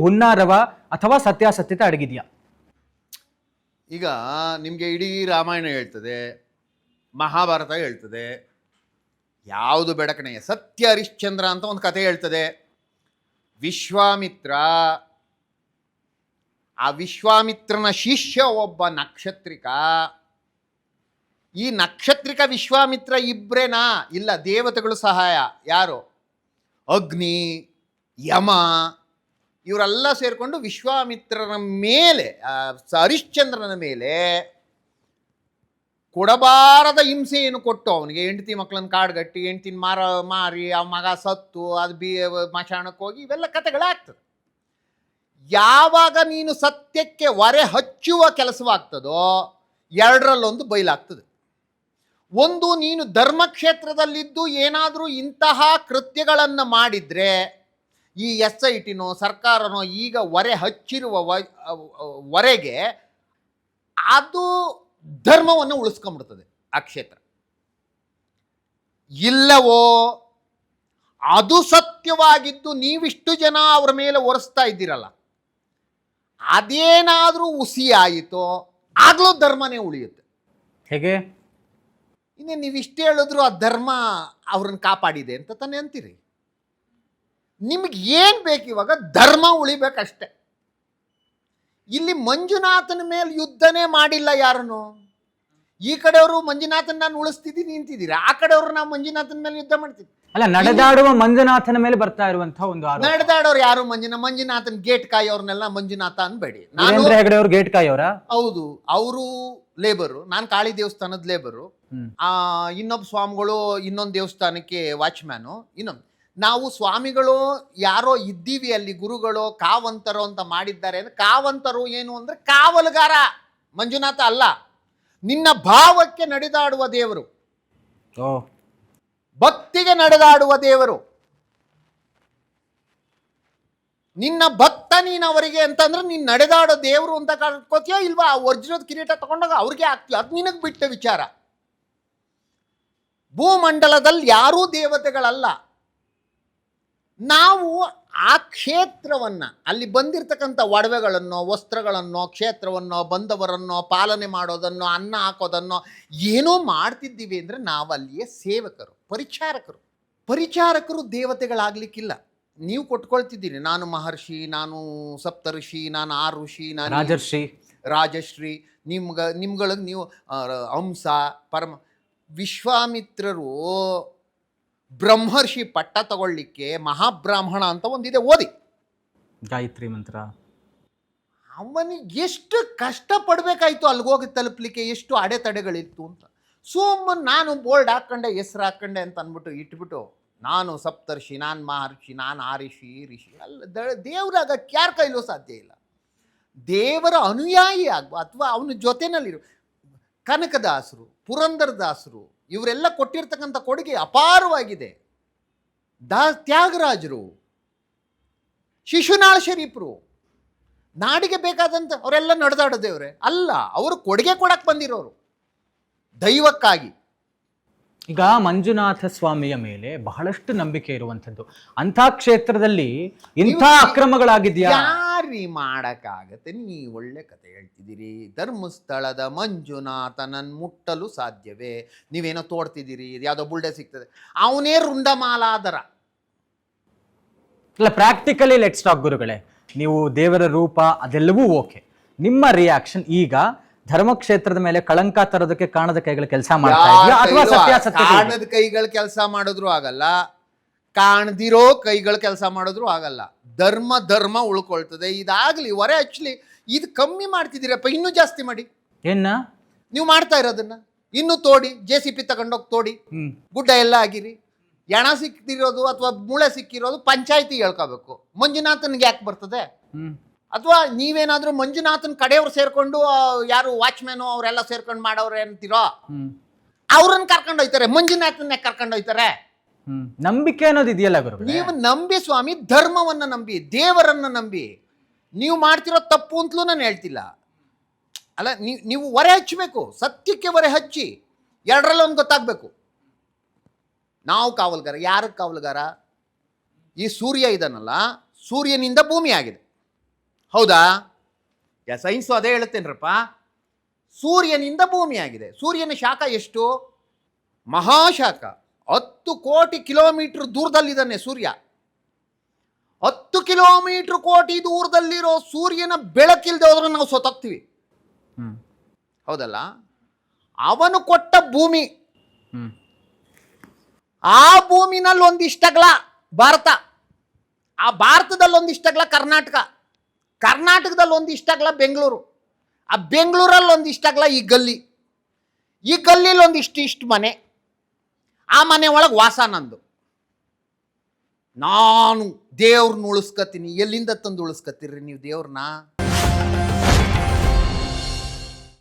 ಹುನ್ನಾರವ ಅಥವಾ ಸತ್ಯಾಸತ್ಯತೆ ಅಡಗಿದೆಯಾ? ಈಗ ನಿಮಗೆ ಇಡೀ ರಾಮಾಯಣ ಹೇಳ್ತದೆ, ಮಹಾಭಾರತ ಹೇಳ್ತದೆ, ಯಾವುದು ಬೆಡಕಣೆಯ ಸತ್ಯ ಹರಿಶ್ಚಂದ್ರ ಅಂತ ಒಂದು ಕಥೆ ಹೇಳ್ತದೆ. ವಿಶ್ವಾಮಿತ್ರ, ಆ ವಿಶ್ವಾಮಿತ್ರನ ಶಿಷ್ಯ ಒಬ್ಬ ನಕ್ಷತ್ರಿಕ. ಈ ನಕ್ಷತ್ರಿಕ ವಿಶ್ವಾಮಿತ್ರ ಇಬ್ರೇನಾ? ಇಲ್ಲ, ದೇವತೆಗಳು ಸಹಾಯ. ಯಾರು? ಅಗ್ನಿ, ಯಮ ಇವರೆಲ್ಲ ಸೇರಿಕೊಂಡು ವಿಶ್ವಾಮಿತ್ರನ ಮೇಲೆ ಹರಿಶ್ಚಂದ್ರನ ಮೇಲೆ ಕೊಡಬಾರದ ಹಿಂಸೆಯನ್ನು ಕೊಟ್ಟು ಅವನಿಗೆ ಹೆಂಡತಿ ಮಕ್ಕಳನ್ನ ಕಾಡ್ಗಟ್ಟಿ, ಹೆಂಡ್ತಿನ ಮಾರ, ಮಾರಿ, ಆ ಮಗ ಸತ್ತು, ಅದು ಬಿ, ಮಶಾಣಕ್ಕೆ ಹೋಗಿ ಇವೆಲ್ಲ ಕಥೆಗಳಾಗ್ತದೆ. ಯಾವಾಗ ನೀನು ಸತ್ಯಕ್ಕೆ ಹೊರೆ ಹಚ್ಚುವ ಕೆಲಸವಾಗ್ತದೋ ಎರಡರಲ್ಲೊಂದು ಬಯಲಾಗ್ತದೆ. ಒಂದು ನೀನು ಧರ್ಮಕ್ಷೇತ್ರದಲ್ಲಿದ್ದು ಏನಾದರೂ ಇಂತಹ ಕೃತ್ಯಗಳನ್ನು ಮಾಡಿದರೆ ಈ ಎಸ್ ಐ ಟಿನೋ ಸರ್ಕಾರನೋ ಈಗ ಹೊರೆ ಹಚ್ಚಿರುವ ವರೆಗೆ ಅದು ಧರ್ಮವನ್ನು ಉಳಿಸ್ಕೊಂಡ್ಬಿಡ್ತದೆ ಆ ಕ್ಷೇತ್ರ. ಇಲ್ಲವೋ ಅದು ಸತ್ಯವಾಗಿದ್ದು ನೀವಿಷ್ಟು ಜನ ಅವರ ಮೇಲೆ ಒರೆಸ್ತಾ ಇದ್ದೀರಲ್ಲ ಅದೇನಾದರೂ ಹುಸಿ ಆಯಿತೋ ಆಗಲೂ ಧರ್ಮನೇ ಉಳಿಯುತ್ತೆ. ಹೇಗೆ? ಇನ್ನೇ ನೀವಿಷ್ಟು ಇಷ್ಟು ಹೇಳಿದ್ರು ಆ ಧರ್ಮ ಅವ್ರನ್ನ ಕಾಪಾಡಿದೆ ಅಂತ ತಾನೇ ಅಂತೀರಿ? ನಿಮ್ಗೆ ಏನು ಬೇಕು ಇವಾಗ ಧರ್ಮ ಉಳಿಬೇಕಷ್ಟೆ. ಇಲ್ಲಿ ಮಂಜುನಾಥನ ಮೇಲೆ ಯುದ್ಧನೇ ಮಾಡಿಲ್ಲ ಯಾರನ್ನು? ಈ ಕಡೆಯವರು ಮಂಜುನಾಥನ ನಾನು ಉಳಿಸ್ತಿದ್ದೀನಿ ನಿಂತಿದ್ದೀರಾ ಆ ಕಡೆಯವರು ನಾವು ಮಂಜುನಾಥನ ಮೇಲೆ ಯುದ್ಧ ಮಾಡ್ತಿದ್ವಿ ಅಲ್ಲ ನಡೆದಾಡುವ ಮಂಜುನಾಥನ ಮೇಲೆ ಬರ್ತಾ ಇರುವಂತಹ ಒಂದು ಆರೋಪ. ನಡೆದಾಡೋರು ಯಾರು ಮಂಜುನ? ಮಂಜುನಾಥನ್ ಗೇಟ್ ಕಾಯೋರ್ನೆಲ್ಲ ಮಂಜುನಾಥ ಅನ್ಬೇಡಿ. ನಾನು ವೀರೇಂದ್ರ ಹೆಗಡೆ ಅವರು ಗೇಟ್ ಕಾಯೋರ ಹೌದು ಅವರು ಲೇಬರು. ನಾನು ಕಾಳಿ ದೇವಸ್ಥಾನದ ಲೇಬರು. ಹ್ಮ್. ಆ ಇನ್ನೊಬ್ಬ ಸ್ವಾಮಿಗಳು ಇನ್ನೊಂದು ದೇವಸ್ಥಾನಕ್ಕೆ ವಾಚ್ಮ್ಯಾನು. ಇನ್ನೊಂದು. ನಾವು ಸ್ವಾಮಿಗಳು ಯಾರೋ ಇದ್ದೀವಿ ಅಲ್ಲಿ ಗುರುಗಳು ಕಾವಂತರು ಅಂತ ಮಾಡಿದ್ದಾರೆ. ಅಂದ್ರೆ ಕಾವಂತರು ಏನು ಅಂದ್ರೆ ಕಾವಲುಗಾರ. ಮಂಜುನಾಥ ಅಲ್ಲ. ನಿನ್ನ ಭಾವಕ್ಕೆ ನಡೆದಾಡುವ ದೇವರು. ಭಕ್ತಿಗೆ ನಡೆದಾಡುವ ದೇವರು. ನಿನ್ನ ಭಕ್ತ ನೀನು ಅವರಿಗೆ ಅಂತಂದ್ರೆ ನೀನು ನಡೆದಾಡೋ ದೇವರು ಅಂತ ಕಳ್ಕೊತೀಯೋ ಇಲ್ವಾ? ಆ ವಜ್ರದ ಕಿರೀಟ ತಗೊಂಡಾಗ ಅವ್ರಿಗೆ ಆಗ್ತೀಯ? ಅದು ನಿನಗೆ ಬಿಟ್ಟ ವಿಚಾರ. ಭೂಮಂಡಲದಲ್ಲಿ ಯಾರೂ ದೇವತೆಗಳಲ್ಲ. ನಾವು ಆ ಕ್ಷೇತ್ರವನ್ನು ಅಲ್ಲಿ ಬಂದಿರತಕ್ಕಂಥ ಒಡವೆಗಳನ್ನು ವಸ್ತ್ರಗಳನ್ನೋ ಕ್ಷೇತ್ರವನ್ನೋ ಬಂದವರನ್ನೋ ಪಾಲನೆ ಮಾಡೋದನ್ನೋ ಅನ್ನ ಹಾಕೋದನ್ನೋ ಏನೋ ಮಾಡ್ತಿದ್ದೀವಿ ಅಂದರೆ ನಾವು ಅಲ್ಲಿಯ ಸೇವಕರು ಪರಿಚಾರಕರು. ಪರಿಚಾರಕರು ದೇವತೆಗಳಾಗ್ಲಿಕ್ಕಿಲ್ಲ. ನೀವು ಕೊಟ್ಕೊಳ್ತಿದ್ದೀರಿ ನಾನು ಮಹರ್ಷಿ ನಾನು ಸಪ್ತಋಷಿ ನಾನು ಆ ಋಷಿ ನಾನು ರಾಜರ್ಷಿ. ರಾಜಶ್ರೀ ನಿಮ್ಗೆ ನಿಮ್ಗಳಿಗೆ ನೀವು ಹಂಸ ಪರಮ ವಿಶ್ವಾಮಿತ್ರರು ಬ್ರಹ್ಮರ್ಷಿ ಪಟ್ಟ ತಗೊಳ್ಳಿಕ್ಕೆ ಮಹಾಬ್ರಾಹ್ಮಣ ಅಂತ ಒಂದಿದೆ ಓದಿ. ಗಾಯತ್ರಿ ಮಂತ್ರ. ಅವನಿಗೆ ಎಷ್ಟು ಕಷ್ಟ ಪಡಬೇಕಾಯ್ತು ಅಲ್ಲಿಗೋಗಿ ತಲುಪಲಿಕ್ಕೆ ಎಷ್ಟು ಅಡೆತಡೆಗಳಿತ್ತು ಅಂತ. ಸುಮ್ಮನೆ ನಾನು ಬೋರ್ಡ್ ಹಾಕ್ಕೊಂಡೆ ಹೆಸ್ರು ಹಾಕ್ಕೊಂಡೆ ಅಂತ ಅಂದ್ಬಿಟ್ಟು ಇಟ್ಬಿಟ್ಟು ನಾನು ಸಪ್ತರ್ಷಿ ನಾನು ಮಹರ್ಷಿ ನಾನು ಆ ಋಷಿ ಅಲ್ಲ ದಳ ದೇವರಾಗಕ್ಕೆ ಯಾರ ಕೈಲೂ ಸಾಧ್ಯ ಇಲ್ಲ. ದೇವರ ಅನುಯಾಯಿ ಆಗುವ ಅಥವಾ ಅವನ ಜೊತೆನಲ್ಲಿರು. ಕನಕದಾಸರು ಪುರಂದರದಾಸರು ಇವರೆಲ್ಲ ಕೊಟ್ಟಿರ್ತಕ್ಕಂಥ ಕೊಡುಗೆ ಅಪಾರವಾಗಿದೆ. ದಾ ತ್ಯಾಗರಾಜರು ಶಿಶುನಾಳ ಶರೀಫರು ನಾಡಿಗೆ ಬೇಕಾದಂಥ ಅವರೆಲ್ಲ ನಡೆದಾಡೋ ದೇವ್ರೆ ಅಲ್ಲ ಅವರು ಕೊಡುಗೆ ಕೊಡಕ್ಕೆ ಬಂದಿರೋರು. ದೈವಕ್ಕಾಗಿ. ಈಗ ಮಂಜುನಾಥ ಸ್ವಾಮಿಯ ಮೇಲೆ ಬಹಳಷ್ಟು ನಂಬಿಕೆ ಇರುವಂಥದ್ದು. ಅಂಥ ಕ್ಷೇತ್ರದಲ್ಲಿ ಇಂಥ ಅಕ್ರಮಗಳಾಗಿದ್ಯಾ? ಯಾರಿ ಮಾಡಕ್ಕಾಗತ್ತೆ. ನೀ ಒಳ್ಳೆ ಕತೆ ಹೇಳ್ತಿದ್ದೀರಿ. ಧರ್ಮಸ್ಥಳದ ಮಂಜುನಾಥನನ್ ಮುಟ್ಟಲು ಸಾಧ್ಯವೇ? ನೀವೇನೋ ತೋಡ್ತಿದ್ದೀರಿ ಯಾವುದೋ ಬುಲ್ಡೆ ಸಿಗ್ತದೆ. ಅವನೇ ರುಂಡಮಾಲಾದರ. ಇಲ್ಲ ಪ್ರಾಕ್ಟಿಕಲಿ ಲೆಟ್ ಸ್ಟಾಕ್ ಗುರುಗಳೇ. ನೀವು ದೇವರ ರೂಪ ಅದೆಲ್ಲವೂ ಓಕೆ. ನಿಮ್ಮ ರಿಯಾಕ್ಷನ್ ಈಗ ಧರ್ಮಕ್ಷೇತ್ರದ ಮೇಲೆ ಕಳಂಕ ತರೋದಕ್ಕೆ ಕಾಣದ ಕೈಗಳ ಕೆಲಸ ಮಾಡ್ತಾ ಇದೆಯಾ ಅಥವಾ ಸತ್ಯಾಸತ್ಯ? ಕಾಣದ ಕೈಗಳ ಕೆಲಸ ಮಾಡಿದ್ರು ಆಗಲ್ಲ. ಕಾಣದಿರೋ ಕೈಗಳು ಕೆಲಸ ಮಾಡಿದ್ರು ಆಗಲ್ಲ. ಧರ್ಮ ಧರ್ಮ ಉಳ್ಕೊಳ್ತದೆ. ಇದಾಗ್ಲಿ ಹೊರೆ ಆ್ಯಕ್ಚುಲಿ ಇದು ಕಮ್ಮಿ ಮಾಡ್ತಿದ್ದೀರಪ್ಪ ಇನ್ನೂ ಜಾಸ್ತಿ ಮಾಡಿ. ಏನ ನೀವು ಮಾಡ್ತಾ ಇರೋದನ್ನ. ಇನ್ನೂ ತೋಡಿ ಜೆ ಸಿ ಪಿ ತಗೊಂಡೋಗಿ ತೋಡಿ. ಹ್ಮ್. ಗುಡ್ಡ ಎಲ್ಲ ಆಗಿರಿ. ಎಣ ಸಿಕ್ಕಿರೋದು ಅಥವಾ ಮೂಳೆ ಸಿಕ್ಕಿರೋದು ಪಂಚಾಯತಿ ಹೇಳ್ಕೋಬೇಕು. ಮಂಜುನಾಥನ್ಗೆ ಯಾಕೆ ಬರ್ತದೆ? ಹ್ಮ್. ಅಥವಾ ನೀವೇನಾದ್ರೂ ಮಂಜುನಾಥನ್ ಕಡೆಯವ್ರು ಸೇರ್ಕೊಂಡು ಆ, ಯಾರು ವಾಚ್ಮ್ಯಾನು ಅವರೆಲ್ಲ ಸೇರ್ಕೊಂಡು ಮಾಡೋರು ಅಂತೀರೋ? ಹ್ಮ್. ಅವ್ರನ್ನ ಕರ್ಕೊಂಡು ಹೋಯ್ತಾರೆ. ಮಂಜುನಾಥನ್ನೇ ಕರ್ಕೊಂಡು ಹೋಯ್ತಾರೆ. ಹ್ಮ್ ನಂಬಿಕೆ ಅನ್ನೋದು ಇದೆಯಲ್ಲ ಗುರು ನೀವು ನಂಬಿ ಸ್ವಾಮಿ, ಧರ್ಮವನ್ನ ನಂಬಿ, ದೇವರನ್ನ ನಂಬಿ. ನೀವು ಮಾಡ್ತಿರೋ ತಪ್ಪು ಅಂತಲೂ ನಾನು ಹೇಳ್ತಿಲ್ಲ. ಅಲ್ಲ ನೀವು ನೀವು ಹೊರೆ ಹಚ್ಚಬೇಕು, ಸತ್ಯಕ್ಕೆ ಹೊರೆ ಹಚ್ಚಿ, ಎರಡರಲ್ಲಿ ಒಂದು ಗೊತ್ತಾಗಬೇಕು. ನಾವು ಕಾವಲ್ಗಾರ, ಯಾರ ಕಾವಲ್ಗಾರ? ಈ ಸೂರ್ಯ ಇದನ್ನಲ್ಲ ಸೂರ್ಯನಿಂದ ಭೂಮಿ ಆಗಿದೆ. ಹೌದಾ? ಯಾ, ಸೈನ್ಸು ಅದೇ ಹೇಳುತ್ತೇನ್ರಪ್ಪ. ಸೂರ್ಯನಿಂದ ಭೂಮಿ ಆಗಿದೆ. ಸೂರ್ಯನ ಶಾಖ ಎಷ್ಟು? ಮಹಾಶಾಖ. ಹತ್ತು ಕೋಟಿ ಕಿಲೋಮೀಟರ್ ದೂರದಲ್ಲಿದ್ದಾನೆ ಸೂರ್ಯ. ಹತ್ತು ಕಿಲೋಮೀಟರ್ ಕೋಟಿ ದೂರದಲ್ಲಿರೋ ಸೂರ್ಯನ ಬೆಳಕಿಲ್ಲದೆ ಹೋದ್ರೆ ನಾವು ಸೊತೋಗ್ತೀವಿ. ಹ್ಮ್. ಹೌದಲ್ಲ? ಅವನು ಕೊಟ್ಟ ಭೂಮಿ. ಆ ಭೂಮಿನಲ್ಲಿ ಒಂದಿಷ್ಟಗಳ ಭಾರತ. ಆ ಭಾರತದಲ್ಲಿ ಒಂದಿಷ್ಟಗಳ ಕರ್ನಾಟಕ. ಕರ್ನಾಟಕದಲ್ಲಿ ಒಂದಿಷ್ಟಗಳ ಬೆಂಗಳೂರು. ಆ ಬೆಂಗಳೂರಲ್ಲಿ ಒಂದಿಷ್ಟಗಳ ಈ ಗಲ್ಲಿ. ಈ ಗಲ್ಲಿಲಿ ಒಂದಿಷ್ಟು ಇಷ್ಟು ಮನೆ. ಆ ಮನೆ ಒಳಗೆ ವಾಸ ನಂದು. ನಾನು ದೇವ್ರನ್ನ ಉಳಿಸ್ಕತೀನಿ. ಎಲ್ಲಿಂದ ತಂದು ಉಳಿಸ್ಕತ್ತೀರಿ ನೀವು ದೇವ್ರನ್ನ?